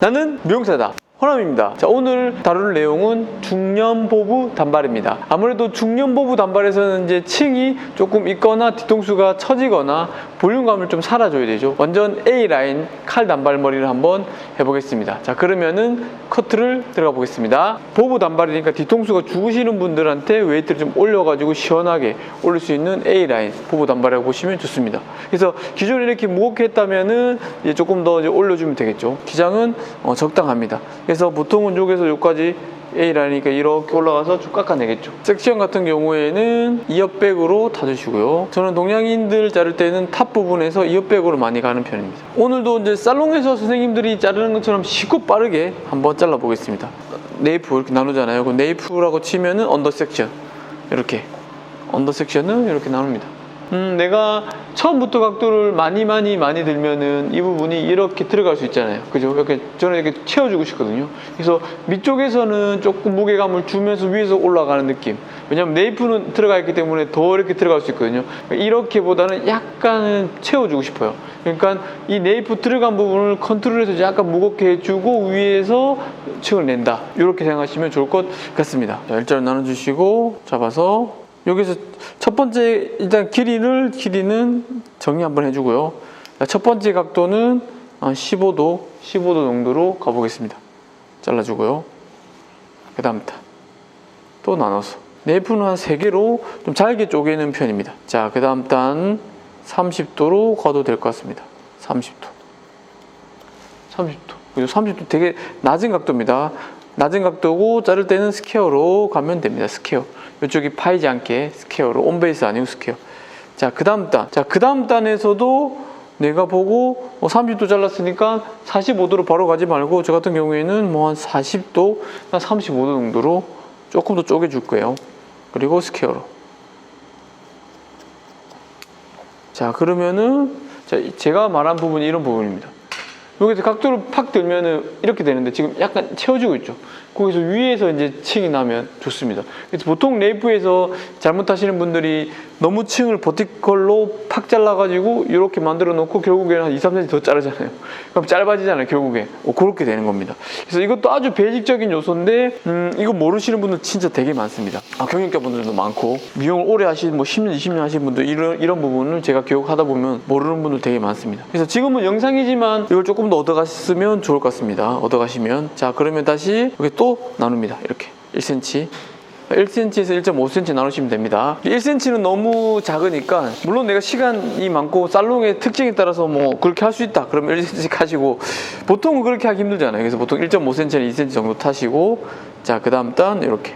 나는 미용사다. 호남입니다. 자, 오늘 다룰 내용은 중년 보부 단발입니다. 아무래도 중년 보부 단발에서는 이제 층이 조금 있거나 뒤통수가 처지거나 볼륨감을 좀 살아줘야 되죠. 완전 A 라인 칼 단발 머리를 한번 해보겠습니다. 자, 그러면은 커트를 들어가 보겠습니다. 보부 단발이니까 뒤통수가 죽으시는 분들한테 웨이트를 좀 올려가지고 시원하게 올릴 수 있는 A 라인 보부 단발이라고 보시면 좋습니다. 그래서 기존에 이렇게 무겁게 했다면은 이제 조금 더 이제 올려주면 되겠죠. 기장은 어, 적당합니다. 그래서 보통은 여기서 여기까지 A 라인이니까 이렇게 올라가서 쭉 깎아내겠죠. 섹션 같은 경우에는 이어백으로 타주시고요. 저는 동양인들 자를 때는 탑 부분에서 이어백으로 많이 가는 편입니다. 오늘도 이제 살롱에서 선생님들이 자르는 것처럼 쉽고 빠르게 한번 잘라 보겠습니다. 네이프 이렇게 나누잖아요. 그 네이프라고 치면은 언더 섹션 이렇게 언더 섹션은 이렇게 나눕니다. 음, 내가 처음부터 각도를 많이 많이 많이 들면은 이 부분이 이렇게 들어갈 수 있잖아요. 그죠? 이렇게 저는 이렇게 채워주고 싶거든요. 그래서 밑쪽에서는 조금 무게감을 주면서 위에서 올라가는 느낌. 왜냐면 네이프는 들어가 있기 때문에 더 이렇게 들어갈 수 있거든요. 이렇게보다는 약간은 채워주고 싶어요. 그러니까 이 네이프 들어간 부분을 컨트롤해서 약간 무겁게 해주고 위에서 층을 낸다. 이렇게 생각하시면 좋을 것 같습니다. 자, 일자로 나눠주시고 잡아서 여기서 첫 번째 일단 길이를 길이는 정리 한번 해주고요. 자, 첫 번째 각도는 한 15도, 15도 정도로 가보겠습니다. 잘라주고요. 그 다음 단. 또 나눠서. 네이프는 한 3개로 좀 잘게 쪼개는 편입니다. 자, 그 다음 단 30도로 가도 될 것 같습니다. 30도. 30도. 그리고 30도 되게 낮은 각도입니다. 낮은 각도고 자를 때는 스퀘어로 가면 됩니다. 스퀘어. 이쪽이 파이지 않게 스퀘어로 온베이스 아니고 스퀘어. 자, 그 다음 단. 자, 그 다음 단에서도 내가 보고 어, 30도 잘랐으니까 45도로 바로 가지 말고 저 같은 경우에는 뭐 한 40도, 한 35도 정도로 조금 더 쪼개 줄 거예요. 그리고 스퀘어로. 자, 그러면은 자, 제가 말한 부분이 이런 부분입니다. 여기서 각도를 팍 들면은 이렇게 되는데 지금 약간 채워지고 있죠. 거기서 위에서 이제 층이 나면 좋습니다. 그래서 보통 레이프에서 잘못하시는 분들이 너무 층을 버티컬로 팍 잘라가지고 이렇게 만들어 놓고 결국에는 한 2, 3cm 더 자르잖아요. 그럼 짧아지잖아요, 결국에. 어, 그렇게 되는 겁니다. 그래서 이것도 아주 베이직적인 요소인데, 음, 이거 모르시는 분들 진짜 되게 많습니다. 아, 경영자 분들도 많고, 미용을 오래 하신, 뭐 10년, 20년 하신 분들, 이런, 이런 부분을 제가 교육하다 보면 모르는 분들 되게 많습니다. 그래서 지금은 영상이지만 이걸 조금 더 얻어가시면 좋을 것 같습니다. 얻어가시면. 자, 그러면 다시 여기 또 나눕니다. 이렇게. 1cm. 1cm에서 1.5cm 나누시면 됩니다. 1cm는 너무 작으니까 물론 내가 시간이 많고 살롱의 특징에 따라서 뭐 그렇게 할 수 있다. 그러면 1cm 하시고 보통은 그렇게 하기 힘들잖아요. 그래서 보통 1.5cm는 2cm 정도 타시고 자, 그 다음 단 이렇게.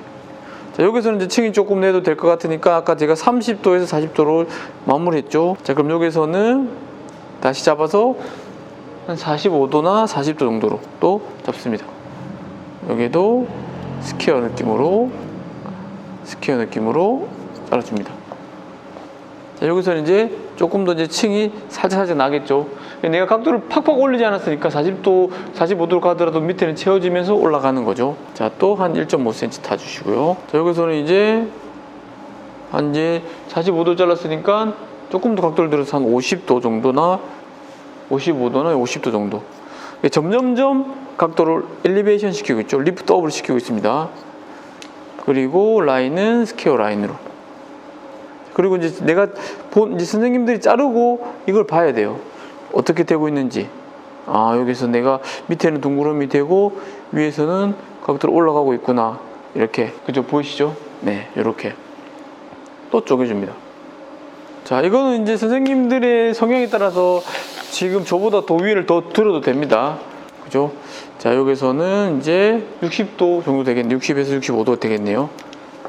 자, 여기서는 이제 층이 조금 내도 될 것 같으니까 아까 제가 30도에서 40도로 마무리했죠. 자, 그럼 여기서는 다시 잡아서 한 45도나 40도 정도로 또 잡습니다. 여기도 스퀘어 느낌으로 스퀘어 느낌으로 잘라줍니다. 자, 여기서는 이제 조금 더 이제 층이 살짝 살짝 나겠죠. 내가 각도를 팍팍 올리지 않았으니까 40도, 45도로 가더라도 밑에는 채워지면서 올라가는 거죠. 자, 또 한 1.5cm 타주시고요. 자, 여기서는 이제 한 이제 45도 잘랐으니까 조금 더 각도를 들어서 한 50도 정도나 55도나 50도 정도. 점점점 각도를 엘리베이션 시키고 있죠. 리프트 업을 시키고 있습니다. 그리고 라인은 스퀘어 라인으로. 그리고 이제 내가 본 이제 선생님들이 자르고 이걸 봐야 돼요. 어떻게 되고 있는지. 아, 여기서 내가 밑에는 둥그러미 되고 위에서는 각도로 올라가고 있구나. 이렇게. 그죠? 보이시죠? 네, 이렇게. 또 쪼개줍니다. 자, 이거는 이제 선생님들의 성향에 따라서 지금 저보다 더 위를 더 들어도 됩니다. 그죠? 자, 여기서는 이제 60도 정도 되겠네요. 60에서 65도 되겠네요.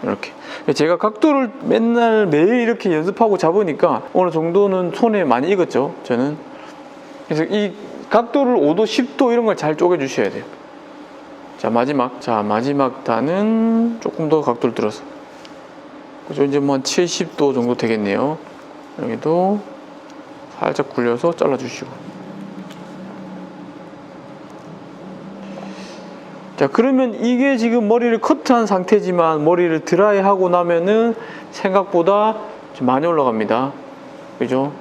이렇게. 제가 각도를 맨날 매일 이렇게 연습하고 잡으니까 어느 정도는 손에 많이 익었죠. 저는. 그래서 이 각도를 5도, 10도 이런 걸 잘 쪼개 주셔야 돼요. 자, 마지막. 자, 마지막 단은 조금 더 각도를 들어서. 그죠? 이제 뭐 한 70도 정도 되겠네요. 여기도 살짝 굴려서 잘라주시고. 자, 그러면 이게 지금 머리를 커트한 상태지만 머리를 드라이 하고 나면은 생각보다 좀 많이 올라갑니다. 그죠?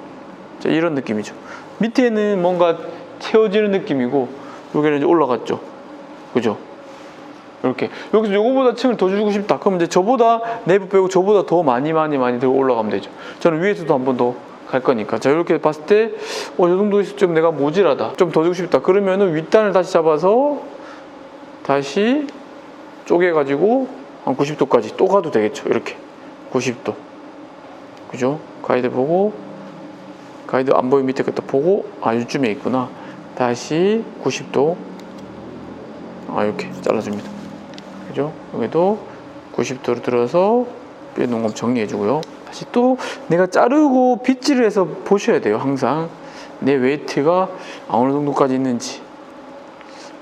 자, 이런 느낌이죠. 밑에는 뭔가 채워지는 느낌이고 여기는 이제 올라갔죠. 그죠? 이렇게 여기서 요거보다 층을 더 주고 싶다. 그럼 이제 저보다 내부 빼고 저보다 더 많이 많이 많이 들고 올라가면 되죠. 저는 위에서도 한 번 더 갈 거니까. 자 이렇게 봤을 때, 어, 이 정도에서 좀 내가 모질하다. 좀 더 주고 싶다. 그러면은 윗단을 다시 잡아서 다시 쪼개가지고 한 90도까지 또 가도 되겠죠. 이렇게 90도. 그죠? 가이드 보고 가이드 안 보이면 밑에 것도 보고 아 이쯤에 있구나. 다시 90도. 아 이렇게 잘라줍니다. 그죠? 여기도 90도로 들어서 뼈 농검 정리해주고요. 다시 또 내가 자르고 빗질을 해서 보셔야 돼요. 항상 내 웨이트가 어느 정도까지 있는지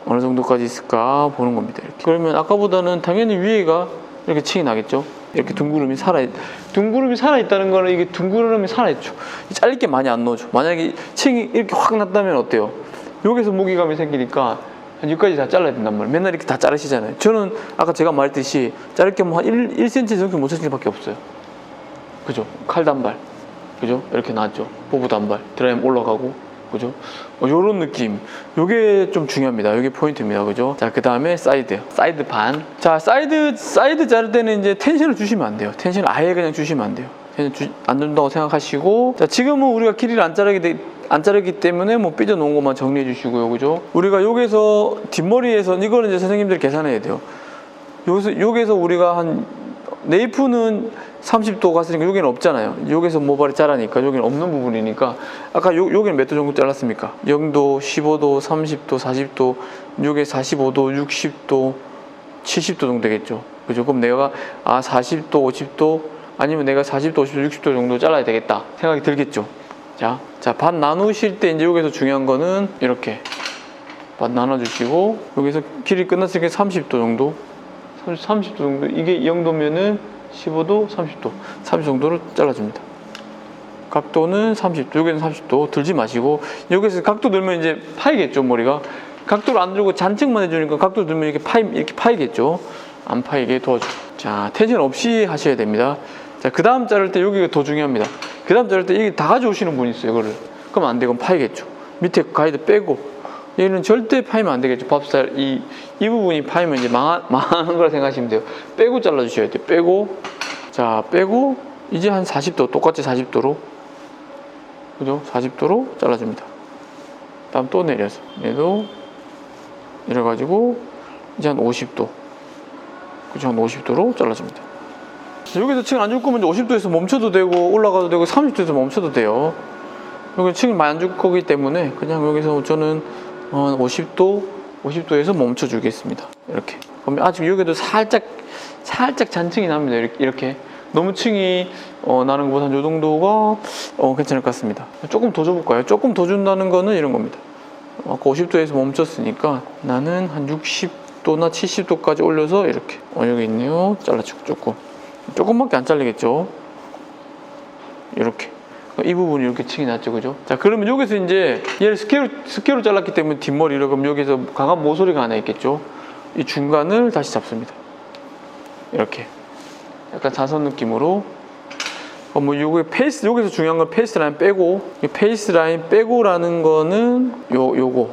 어느 정도까지 있을까 보는 겁니다. 이렇게. 그러면 아까보다는 당연히 위에가 이렇게 층이 나겠죠. 이렇게 둥구름이 살아 둥구름이 살아 있다는 거는 이게 둥구름이 살아 있죠. 잘릴 게 많이 안 넣어줘. 만약에 층이 이렇게 확 났다면 어때요? 여기서 무게감이 생기니까 한 여기까지 다 잘라야 된단 말이에요. 맨날 이렇게 다 자르시잖아요. 저는 아까 제가 말했듯이 자를 게 뭐한 1, 1cm 정도 못 5cm밖에 없어요. 그죠? 칼 단발. 그죠? 이렇게 나왔죠. 보부 단발. 드라임 올라가고. 그죠? 어, 요런 느낌. 요게 좀 중요합니다. 요게 포인트입니다. 그죠? 자, 그 다음에 사이드. 사이드 반. 자, 사이드, 사이드 자를 때는 이제 텐션을 주시면 안 돼요. 텐션을 아예 그냥 주시면 안 돼요. 텐션 주, 안 준다고 생각하시고. 자, 지금은 우리가 길이를 안 자르게 돼, 안 자르기 때문에 뭐 삐져 놓은 것만 정리해 주시고요. 그죠? 우리가 여기서 뒷머리에서 이거는 이제 선생님들이 계산해야 돼요. 여기서, 여기서 우리가 한 네이프는 30도 갔으니까 여기는 없잖아요. 여기서 모발이 자라니까 여기는 없는 부분이니까 아까 요, 여기는 몇 도 정도 잘랐습니까? 0도, 15도, 30도, 40도, 여기 45도, 60도, 70도 정도 되겠죠. 그죠? 그럼 내가 아 40도, 50도 아니면 내가 40도, 50도, 60도 정도 잘라야 되겠다 생각이 들겠죠. 자, 자, 반 나누실 때 이제 여기서 중요한 거는 이렇게 반 나눠주시고 여기서 길이 끝났으니까 30도 정도 30, 30도 정도. 이게 이 정도면은 15도 30도. 30 정도로 잘라줍니다. 각도는 30도 여기는 30도 들지 마시고 여기서 각도 들면 이제 파이겠죠 머리가. 각도를 안 들고 잔측만 해주니까 각도 들면 이렇게 파이 이렇게 파이겠죠. 안 파이게 도와줘 자 텐션 없이 하셔야 됩니다. 자그 다음 자를 때 여기가 더 중요합니다. 그 다음 자를 때 이게 다 가져오시는 분이 있어요 이거를. 그럼 안 되고 파이겠죠. 밑에 가이드 빼고 얘는 절대 파이면 안 되겠죠. 밥살 이, 이 부분이 파이면 이제 망하, 망하는 거라 생각하시면 돼요. 빼고 잘라 주셔야 돼요. 빼고 자 빼고 이제 한 40도 똑같이 40도로 그죠? 40도로 잘라줍니다. 다음 또 내려서 얘도 이래 가지고 이제 한 50도 그죠? 한 50도로 잘라줍니다. 여기서 층 안 줄 거면 이제 50도에서 멈춰도 되고 올라가도 되고 30도에서 멈춰도 돼요. 여기 층이 많이 안 줄 거기 때문에 그냥 여기서 저는 어, 50도, 50도에서 멈춰 주겠습니다. 이렇게. 그러면 아직 여기도 살짝, 살짝 잔층이 납니다. 이렇게. 이렇게. 너무 층이 어, 나는 것보다 한요 정도가 어, 괜찮을 것 같습니다. 조금 더 줘볼까요? 조금 더 준다는 거는 이런 겁니다. 아까 50도에서 멈췄으니까 나는 한 60도나 70도까지 올려서 이렇게. 어, 여기 있네요. 잘라주고 조금. 조금밖에 안 잘리겠죠? 이렇게. 이 부분이 이렇게 층이 났죠, 그죠? 자, 그러면 여기서 이제 얘를 스케일, 스케일로 잘랐기 때문에 뒷머리를 그럼 여기서 강한 모서리가 하나 있겠죠? 이 중간을 다시 잡습니다. 이렇게. 약간 자선 느낌으로. 어, 뭐, 요게 페이스, 여기서 중요한 건 페이스 라인 빼고, 이 페이스 라인 빼고라는 거는 요, 요거.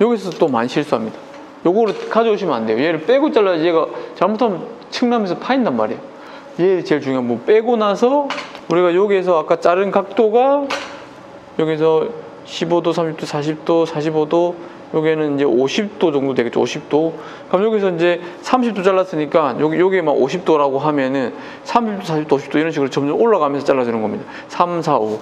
여기서 또 많이 실수합니다. 요거를 가져오시면 안 돼요. 얘를 빼고 잘라야지 얘가 잘못하면 층나면서 파인단 말이에요. 얘 제일 중요한 뭐 빼고 나서 우리가 여기에서 아까 자른 각도가 여기서 15도, 30도, 40도, 45도 여기는 이제 50도 정도 되겠죠. 50도. 그럼 여기서 이제 30도 잘랐으니까 여기 여기 막 50도라고 하면은 30도, 40도, 50도 이런 식으로 점점 올라가면서 잘라주는 겁니다. 3, 4, 5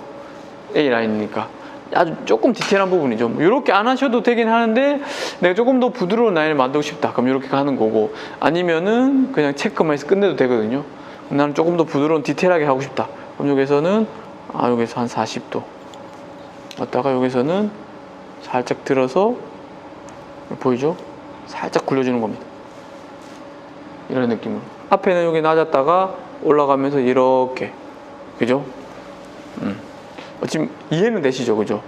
A 라인이니까. 아주 조금 디테일한 부분이죠. 뭐 이렇게 안 하셔도 되긴 하는데 내가 조금 더 부드러운 라인을 만들고 싶다. 그럼 이렇게 가는 거고 아니면은 그냥 체크만 해서 끝내도 되거든요. 나는 조금 더 부드러운 디테일하게 하고 싶다. 그럼 여기서는 아 여기서 한 40도 왔다가 여기서는 살짝 들어서 보이죠? 살짝 굴려주는 겁니다. 이런 느낌으로 앞에는 여기 낮았다가 올라가면서 이렇게 그죠? 음. 어, 지금 이해는 되시죠, 그죠?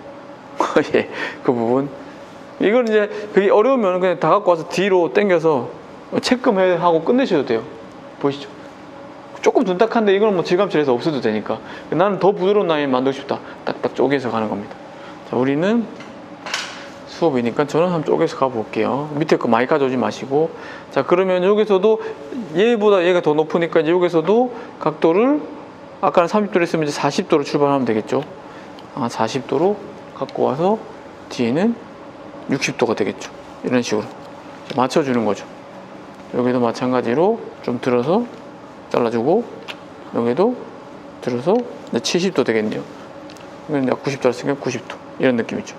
예, 그 부분. 이건 이제 그게 어려우면 그냥 다 갖고 와서 뒤로 당겨서 체크해 하고 끝내셔도 돼요. 보이시죠? 조금 둔탁한데 이거는 뭐 질감칠해서 없어도 되니까 나는 더 부드러운 라인 만들고 싶다 딱딱 쪼개서 가는 겁니다 자 우리는 수업이니까 저는 한번 쪼개서 가볼게요. 밑에 거 많이 가져오지 마시고. 자, 그러면 여기서도 얘보다 얘가 더 높으니까 이제 여기서도 각도를 아까는 30도로 했으면 이제 40도로 출발하면 되겠죠. 아, 40도로 갖고 와서 뒤에는 60도가 되겠죠. 이런 식으로 맞춰주는 거죠. 여기도 마찬가지로 좀 들어서 잘라주고 여기도 들어서 70도 되겠네요. 이건 약 90도 했으니까 90도 이런 느낌이죠.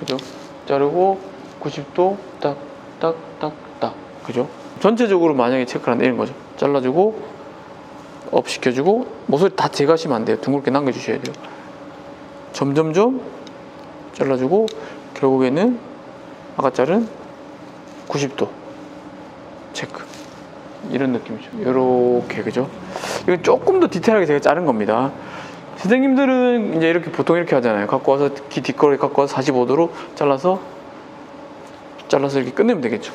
그죠? 자르고 90도 딱딱딱딱 그죠? 전체적으로 만약에 체크를 한다 이런 거죠. 잘라주고 업 시켜주고 모서리 다 제거하시면 안 돼요. 둥글게 남겨주셔야 돼요. 점점점 잘라주고 결국에는 아까 자른 90도 체크 이런 느낌이죠. 이렇게 그죠? 이건 조금 더 디테일하게 제가 자른 겁니다. 선생님들은 이제 이렇게 보통 이렇게 하잖아요. 갖고 와서 귀 뒷거리 갖고 와서 45도로 잘라서 잘라서 이렇게 끝내면 되겠죠.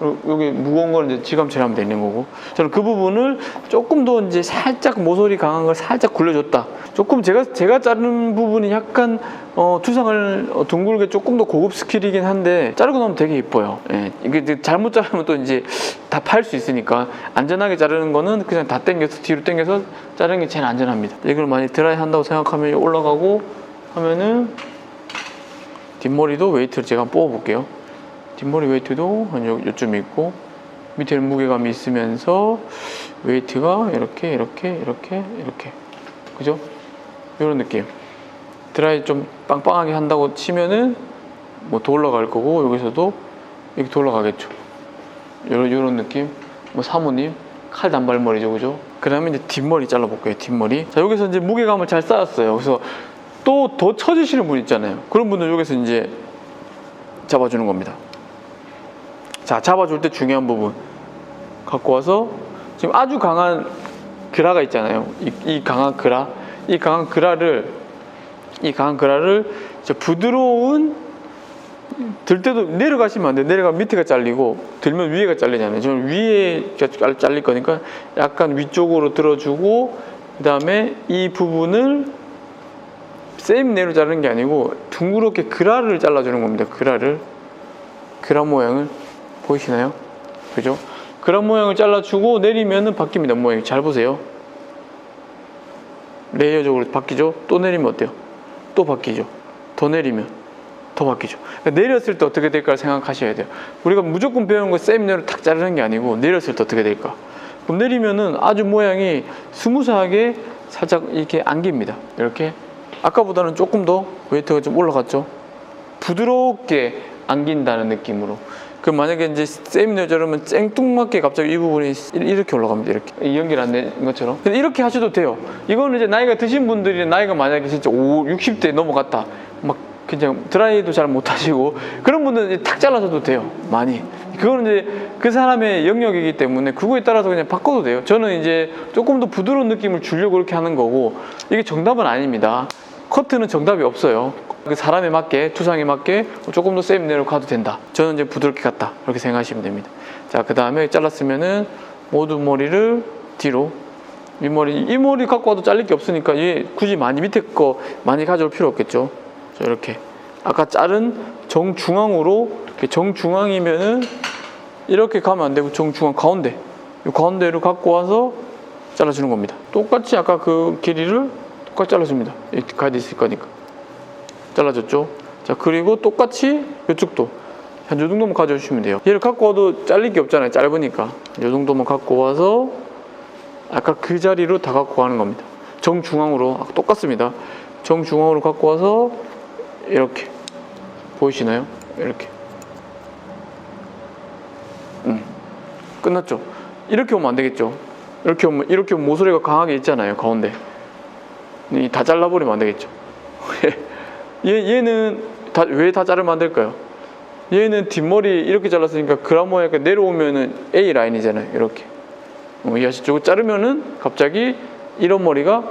여기 무거운 거는 이제 지감 처리하면 되는 거고 저는 그 부분을 조금 더 이제 살짝 모서리 강한 걸 살짝 굴려줬다. 조금 제가 제가 자르는 부분이 약간 어, 투상을 어, 둥글게 조금 더 고급 스킬이긴 한데 자르고 나면 되게 예뻐요. 예. 이게 잘못 자르면 또 이제 다 팔 수 있으니까 안전하게 자르는 거는 그냥 다 당겨서 뒤로 당겨서 자르는 게 제일 안전합니다. 이걸 많이 드라이 한다고 생각하면 올라가고 하면은 뒷머리도 웨이트를 제가 한번 뽑아 볼게요. 뒷머리 웨이트도 한 요, 요쯤 있고 밑에는 무게감이 있으면서 웨이트가 이렇게 이렇게 이렇게 이렇게. 그죠? 이런 느낌. 드라이 좀 빵빵하게 한다고 치면은 뭐 더 올라갈 거고 여기서도 이렇게 더 올라가겠죠. 이런, 이런 느낌. 뭐 사모님 칼 단발머리죠 그죠? 그 다음에 이제 뒷머리 잘라볼게요 뒷머리. 자 여기서 이제 무게감을 잘 쌓았어요. 그래서 또더 처지시는 분 있잖아요. 그런 분들 여기서 이제 잡아주는 겁니다 자, 잡아줄 때 중요한 부분 갖고 와서 지금 아주 강한 그라가 있잖아요. 이, 이 강한 그라, 이 강한 그라를 이 강한 그라를 부드러운 들 때도 내려가시면 안 돼요. 내려가면 밑에가 잘리고 들면 위에가 잘리잖아요. 저는 위에 잘- 잘릴 거니까 약간 위쪽으로 들어주고 그 다음에 이 부분을 쌤 내로 자르는 게 아니고 둥그렇게 그라를 잘라주는 겁니다. 그라를 그라 모양을 보이시나요? 그죠? 그런 모양을 잘라주고 내리면은 바뀝니다. 모양이 잘 보세요. 레이어적으로 바뀌죠? 또 내리면 어때요? 또 바뀌죠? 더 내리면 더 바뀌죠? 그러니까 내렸을 때 어떻게 될까 생각하셔야 돼요. 우리가 무조건 배우는 거 세미너를 탁 자르는 게 아니고 내렸을 때 어떻게 될까? 그럼 내리면은 아주 모양이 스무스하게 살짝 이렇게 안깁니다. 이렇게 아까보다는 조금 더 웨이트가 좀 올라갔죠? 부드럽게 안긴다는 느낌으로. 그 만약에 이제 세미너 저러면 쨍뚱맞게 갑자기 이 부분이 이렇게 올라갑니다. 이렇게 이 연결 안 된 것처럼. 이렇게 하셔도 돼요. 이거는 이제 나이가 드신 분들이 나이가 만약에 진짜 5, 60대 넘어갔다. 막 그냥 드라이도 잘 못하시고 그런 분들은 탁 잘라서도 돼요. 많이. 그거는 이제 그 사람의 영역이기 때문에 그거에 따라서 그냥 바꿔도 돼요. 저는 이제 조금 더 부드러운 느낌을 주려고 그렇게 하는 거고 이게 정답은 아닙니다. 커트는 정답이 없어요. 그 사람에 맞게 투상에 맞게 조금 더 세임 내로 가도 된다. 저는 이제 부드럽게 갔다. 그렇게 생각하시면 됩니다. 자, 그 다음에 잘랐으면은 모든 머리를 뒤로 윗머리 이 머리 갖고 와도 잘릴 게 없으니까 얘 굳이 많이 밑에 거 많이 가져올 필요 없겠죠. 자, 이렇게 아까 자른 정중앙으로 이렇게 정중앙이면은 이렇게 가면 안 되고 정중앙 가운데 이 가운데를 갖고 와서 잘라주는 겁니다. 똑같이 아까 그 길이를 똑같이 잘라줍니다. 이렇게 가야 있을 거니까. 잘라줬죠. 자 그리고 똑같이 이쪽도 한 요 정도만 가져주시면 돼요. 얘를 갖고 와도 잘릴 게 없잖아요. 짧으니까 요 정도만 갖고 와서 아까 그 자리로 다 갖고 가는 겁니다. 정중앙으로 아까 똑같습니다. 정중앙으로 갖고 와서 이렇게 보이시나요? 이렇게 음 끝났죠. 이렇게 오면 안 되겠죠. 이렇게 오면 이렇게 오면 모서리가 강하게 있잖아요. 가운데 이 다 잘라버리면 안 되겠죠. 얘, 얘는 왜다 자르면 안 될까요? 얘는 뒷머리 이렇게 잘랐으니까 그라모 약간 내려오면은 A 라인이잖아요. 이렇게. 어, 이해하시죠? 자르면은 갑자기 이런 머리가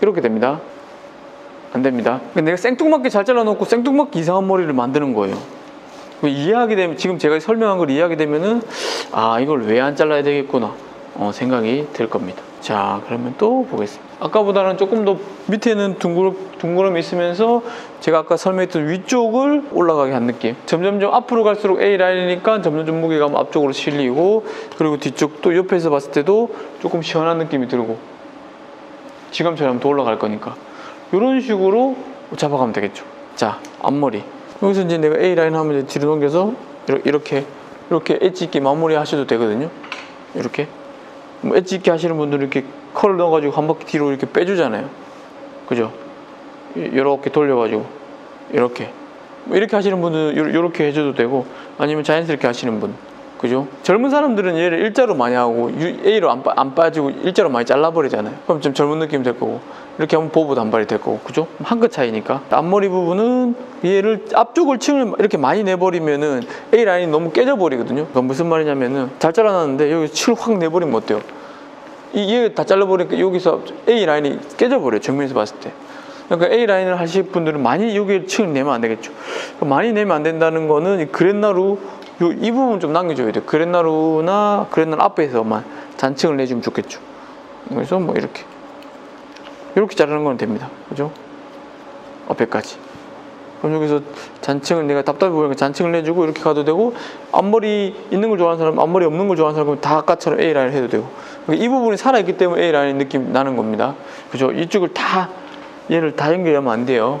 이렇게 됩니다. 안 됩니다. 내가 생뚱맞게 잘 잘라놓고 생뚱맞게 이상한 머리를 만드는 거예요. 그 이해하게 되면 지금 제가 설명한 걸 이해하게 되면은 아 이걸 왜 안 잘라야 되겠구나 어, 생각이 들 겁니다. 자, 그러면 또 보겠습니다. 아까보다는 조금 더 밑에는 둥그러, 둥그럼이 있으면서 제가 아까 설명했던 위쪽을 올라가게 한 느낌. 점점점 앞으로 갈수록 A 라인이니까 점점점 무게감 앞쪽으로 실리고 그리고 뒤쪽도 옆에서 봤을 때도 조금 시원한 느낌이 들고 지금처럼 더 올라갈 거니까 이런 식으로 잡아가면 되겠죠. 자, 앞머리. 여기서 이제 내가 A 라인 하면 이제 뒤로 넘겨서 이렇게, 이렇게 엣지 있게 마무리 하셔도 되거든요. 이렇게. 뭐 엣지 있게 하시는 분들은 이렇게 컬을 넣어가지고 한 바퀴 뒤로 이렇게 빼주잖아요. 그죠? 이렇게 돌려가지고 이렇게 뭐 이렇게 하시는 분은 요- 요렇게 해줘도 되고 아니면 자연스럽게 하시는 분 그죠? 젊은 사람들은 얘를 일자로 많이 하고 유- A로 안, 빠, 안 빠지고 일자로 많이 잘라버리잖아요. 그럼 좀 젊은 느낌 될 거고 이렇게 하면 보보 단발이 될 거고 그죠? 한 끗 차이니까 앞머리 부분은 얘를 앞쪽을 층을 이렇게 많이 내버리면은 A 라인이 너무 깨져버리거든요. 그건 무슨 말이냐면은 잘 잘라놨는데 여기 층을 확 내버리면 어때요? 이얘 다 잘라버리니까 여기서 A 라인이 깨져버려요. 정면에서 봤을 때. 그러니까 A 라인을 하실 분들은 많이 여기 층을 내면 안 되겠죠. 많이 내면 안 된다는 거는 이 그랜나루 요, 이 부분 좀 남겨줘야 돼요. 그랜나루나 그랜나루 앞에서만 잔층을 내주면 좋겠죠. 그래서 뭐 이렇게 이렇게 자르는 건 됩니다. 그죠? 앞에까지. 그럼 여기서 잔층을 내가 답답해 보니까 잔층을 내주고 이렇게 가도 되고 앞머리 있는 걸 좋아하는 사람, 앞머리 없는 걸 좋아하는 사람은 다 아까처럼 A 라인을 해도 되고 그러니까 이 부분이 살아있기 때문에 A 라인 느낌 나는 겁니다. 그죠? 이쪽을 다 얘를 다 연결하면 안 돼요.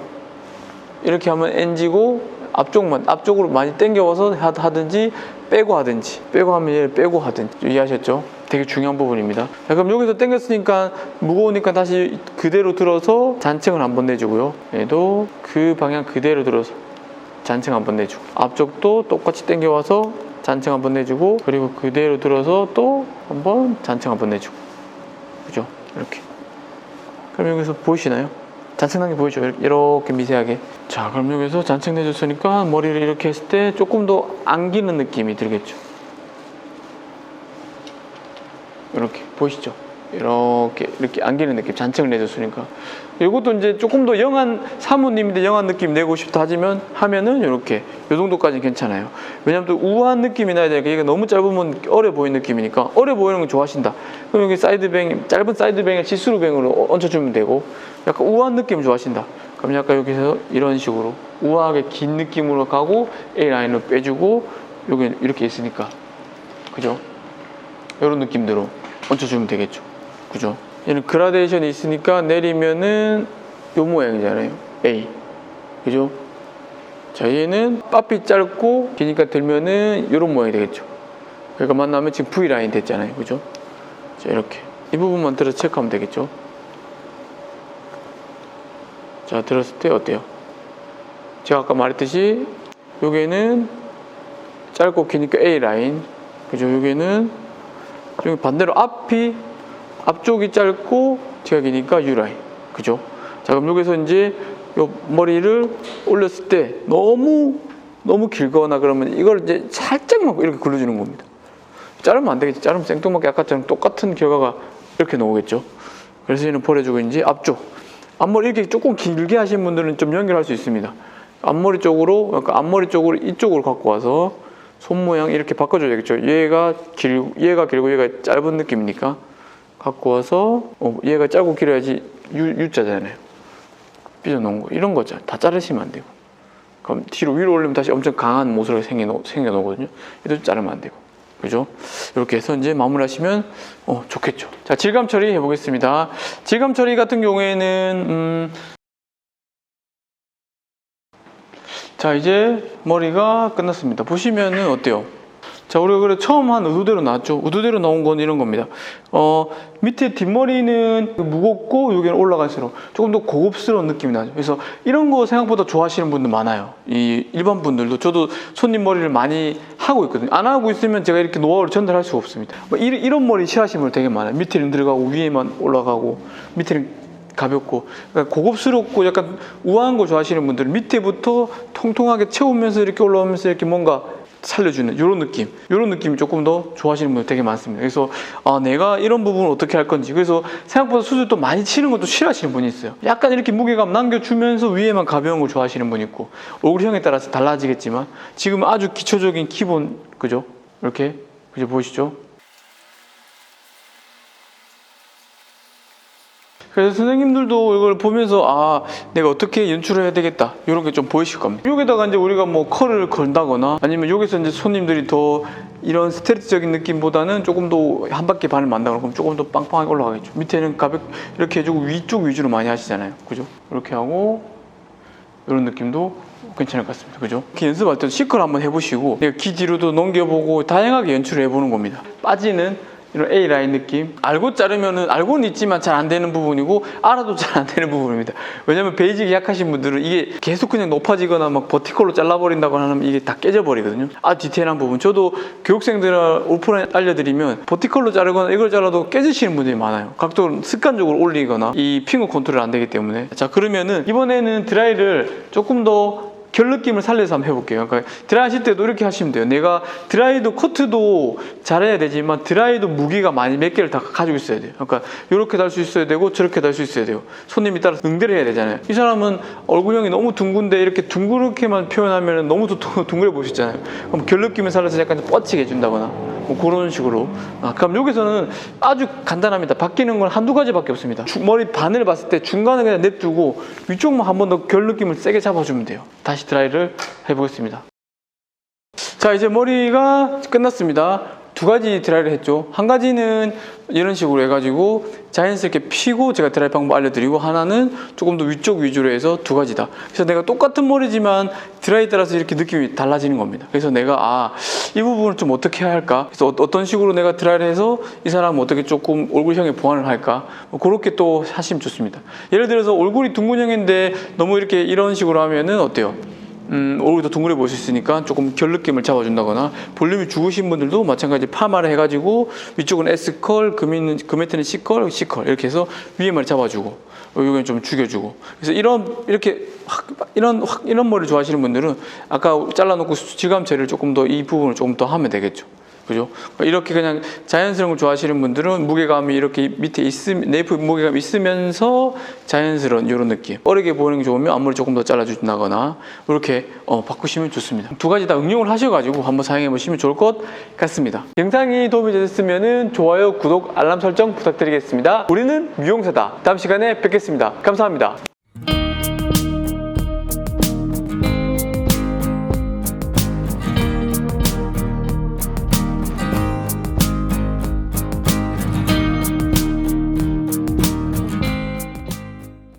이렇게 하면 NG고 앞쪽만 앞쪽으로 많이 당겨와서 하- 하든지 빼고 하든지 빼고 하면 얘를 빼고 하든지 이해하셨죠? 되게 중요한 부분입니다. 자, 그럼 여기서 당겼으니까 무거우니까 다시 그대로 들어서 잔층을 한번 내주고요. 얘도 그 방향 그대로 들어서 잔층 한번 내주고 앞쪽도 똑같이 당겨와서 잔층 한번 내주고 그리고 그대로 들어서 또 한번 잔층 한번 내주고 그죠? 이렇게 그럼 여기서 보이시나요? 잔층 난게 보이죠? 이렇게, 미세하게 자 그럼 여기서 잔층 내줬으니까 머리를 이렇게 했을 때 조금 더 안기는 느낌이 들겠죠 이렇게 보이시죠? 이렇게 이렇게 안기는 느낌 잔층을 내줬으니까. 이것도 이제 조금 더 영한 사모님인데 영한 느낌 내고 싶다 하지만 하면은 이렇게 이 정도까지는 괜찮아요. 왜냐면 또 우아한 느낌이 나야 되니까 이게 너무 짧으면 어려 보이는 느낌이니까 어려 보이는 거 좋아하신다. 그럼 여기 사이드뱅 짧은 사이드뱅에 시스루뱅으로 얹혀주면 되고 약간 우아한 느낌 좋아하신다. 그럼 약간 여기서 이런 식으로 우아하게 긴 느낌으로 가고 A 라인을 빼주고 여기 이렇게 있으니까. 그죠? 이런 느낌대로 얹혀주면 되겠죠. 그죠? 얘는 그라데이션이 있으니까 내리면은 요 모양이잖아요. A. 그죠? 자, 얘는 빠삐 짧고 기니까 들면은 이런 모양이 되겠죠. 그러니까 만나면 지금 V 라인 됐잖아요. 그죠? 자, 이렇게. 이 부분만 들어 체크하면 되겠죠. 자, 들었을 때 어때요? 제가 아까 말했듯이 여기는 짧고 기니까 A 라인. 그죠? 여기는 여기 반대로 앞이 앞쪽이 짧고 뒤가 기니까 U 라인. 그죠? 자, 그럼 여기서 이제 요 머리를 올렸을 때 너무 너무 길거나 그러면 이걸 이제 살짝만 이렇게 굴려주는 겁니다. 자르면 안 되겠지. 자르면 생뚱맞게 아까처럼 똑같은 결과가 이렇게 나오겠죠. 그래서 얘는 버려주고 이제 앞쪽 앞머리 이렇게 조금 길게 하신 분들은 좀 연결할 수 있습니다. 앞머리 쪽으로 그러니까 앞머리 쪽으로 이쪽으로 갖고 와서 손 모양 이렇게 바꿔줘야 되겠죠. 얘가 길 얘가 길고 얘가 짧은 느낌이니까 갖고 와서 어, 얘가 짧고 길어야지 유, U자잖아요. 삐져놓은 거 이런 거죠. 다 자르시면 안 되고. 그럼 뒤로 위로 올리면 다시 엄청 강한 모습이 생겨 생겨 나거든요. 얘도 자르면 안 되고. 그죠? 이렇게 해서 이제 마무리하시면 어, 좋겠죠. 자, 질감 처리 해보겠습니다. 질감 처리 같은 경우에는 음, 자 이제 머리가 끝났습니다. 보시면은 어때요? 자 우리가 그래 처음 한 의도대로 나왔죠. 의도대로 나온 건 이런 겁니다. 어 밑에 뒷머리는 무겁고 여기는 올라갈수록 조금 더 고급스러운 느낌이 나죠. 그래서 이런 거 생각보다 좋아하시는 분들 많아요. 이 일반 분들도 저도 손님 머리를 많이 하고 있거든요. 안 하고 있으면 제가 이렇게 노하우를 전달할 수가 없습니다. 뭐 이- 이런 머리 싫어하시는 분들 되게 많아요. 밑에는 들어가고 위에만 올라가고 밑에는 가볍고 그러니까 고급스럽고 약간 우아한 거 좋아하시는 분들은 밑에부터 통통하게 채우면서 이렇게 올라오면서 이렇게 뭔가 살려주는 이런 느낌. 이런 느낌이 조금 더 좋아하시는 분들 되게 많습니다. 그래서 아 내가 이런 부분을 어떻게 할 건지. 그래서 생각보다 수술도 많이 치는 것도 싫어하시는 분이 있어요. 약간 이렇게 무게감 남겨주면서 위에만 가벼운 걸 좋아하시는 분 있고 얼굴형에 따라서 달라지겠지만 지금 아주 기초적인 기본 그죠? 이렇게 그죠? 보이시죠 그래서 선생님들도 이걸 보면서 아 내가 어떻게 연출을 해야 되겠다 이런 게 좀 보이실 겁니다. 여기다가 이제 우리가 뭐 컬을 걸다거나 아니면 여기서 이제 손님들이 더 이런 스트레스적인 느낌보다는 조금 더 한 바퀴 반을 만다고 그러면 조금 더 빵빵하게 올라가겠죠. 밑에는 가볍 이렇게 해주고 위쪽 위주로 많이 하시잖아요. 그죠? 이렇게 하고 이런 느낌도 괜찮을 것 같습니다. 그죠? 이렇게 연습할 때도 시컬 한번 해보시고 내가 기 뒤로도 넘겨보고 다양하게 연출을 해보는 겁니다. 빠지는 이런 A 라인 느낌 알고 자르면은 알고는 있지만 잘 안 되는 부분이고 알아도 잘 안 되는 부분입니다. 왜냐면 베이직이 약하신 분들은 이게 계속 그냥 높아지거나 막 버티컬로 잘라버린다거나 하면 이게 다 깨져버리거든요. 아 디테일한 부분 저도 교육생들 오프라인 알려드리면 버티컬로 자르거나 이걸 잘라도 깨지시는 분들이 많아요. 각도를 습관적으로 올리거나 이 핑거 컨트롤 안 되기 때문에 자 그러면은 이번에는 드라이를 조금 더 결 느낌을 살려서 한번 해볼게요. 그러니까 드라이 하실 때도 이렇게 하시면 돼요. 내가 드라이도 커트도 잘해야 되지만 드라이도 무기가 많이 몇 개를 다 가지고 있어야 돼요. 그러니까 이렇게 달 수 있어야 되고 저렇게 달 수 있어야 돼요. 손님이 따라서 응대를 해야 되잖아요. 이 사람은 얼굴형이 너무 둥근데 이렇게 둥그렇게만 표현하면 너무 또 둥- 둥그레 보이시잖아요. 그럼 결 느낌을 살려서 약간 뻗치게 해준다거나 뭐 그런 식으로. 아, 그럼 여기서는 아주 간단합니다. 바뀌는 건 한두 가지밖에 없습니다. 주- 머리 반을 봤을 때 중간에 그냥 냅두고 위쪽만 한 번 더 결 느낌을 세게 잡아주면 돼요. 다시 드라이를 해보겠습니다. 자 이제 머리가 끝났습니다. 두 가지 드라이를 했죠. 한 가지는 이런 식으로 해가지고 자연스럽게 피고 제가 드라이 방법 알려드리고 하나는 조금 더 위쪽 위주로 해서 두 가지다. 그래서 내가 똑같은 머리지만 드라이 따라서 이렇게 느낌이 달라지는 겁니다. 그래서 내가 아 이 부분을 좀 어떻게 해야 할까? 그래서 어- 어떤 식으로 내가 드라이를 해서 이 사람 어떻게 조금 얼굴형에 보완을 할까? 뭐 그렇게 또 하시면 좋습니다. 예를 들어서 얼굴이 둥근형인데 너무 이렇게 이런 식으로 하면은 어때요? 음, 얼굴이 더 둥그레 보일 수 있으니까 조금 결 느낌을 잡아준다거나 볼륨이 죽으신 분들도 마찬가지 파마를 해가지고 위쪽은 S컬, 금 있는 금 밑에는 C컬, C컬 이렇게 해서 위에 머리 잡아주고 여기는 좀 죽여주고 그래서 이런 이렇게 확 이런 확 이런 머리 좋아하시는 분들은 아까 잘라놓고 질감 처리를 조금 더 이 부분을 조금 더 하면 되겠죠. 그죠? 이렇게 그냥 자연스러운 걸 좋아하시는 분들은 무게감이 이렇게 밑에 있음, 네이프 무게감 있으면서 자연스러운 이런 느낌. 빠르게 보이는 게 좋으면 앞머리 조금 더 잘라준다거나 이렇게 어, 바꾸시면 좋습니다. 두 가지 다 응용을 하셔가지고 한번 사용해 보시면 좋을 것 같습니다. 영상이 도움이 되셨으면 좋아요, 구독, 알람 설정 부탁드리겠습니다. 우리는 미용사다. 다음 시간에 뵙겠습니다. 감사합니다.